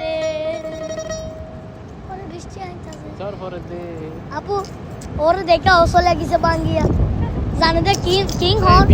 রে ওরে বৃষ্টি আইতাছে। চর দে আপু ওরে দেখে অসলে গেছে বাঙ্গিয়া। জানে দে কিং কিং হন?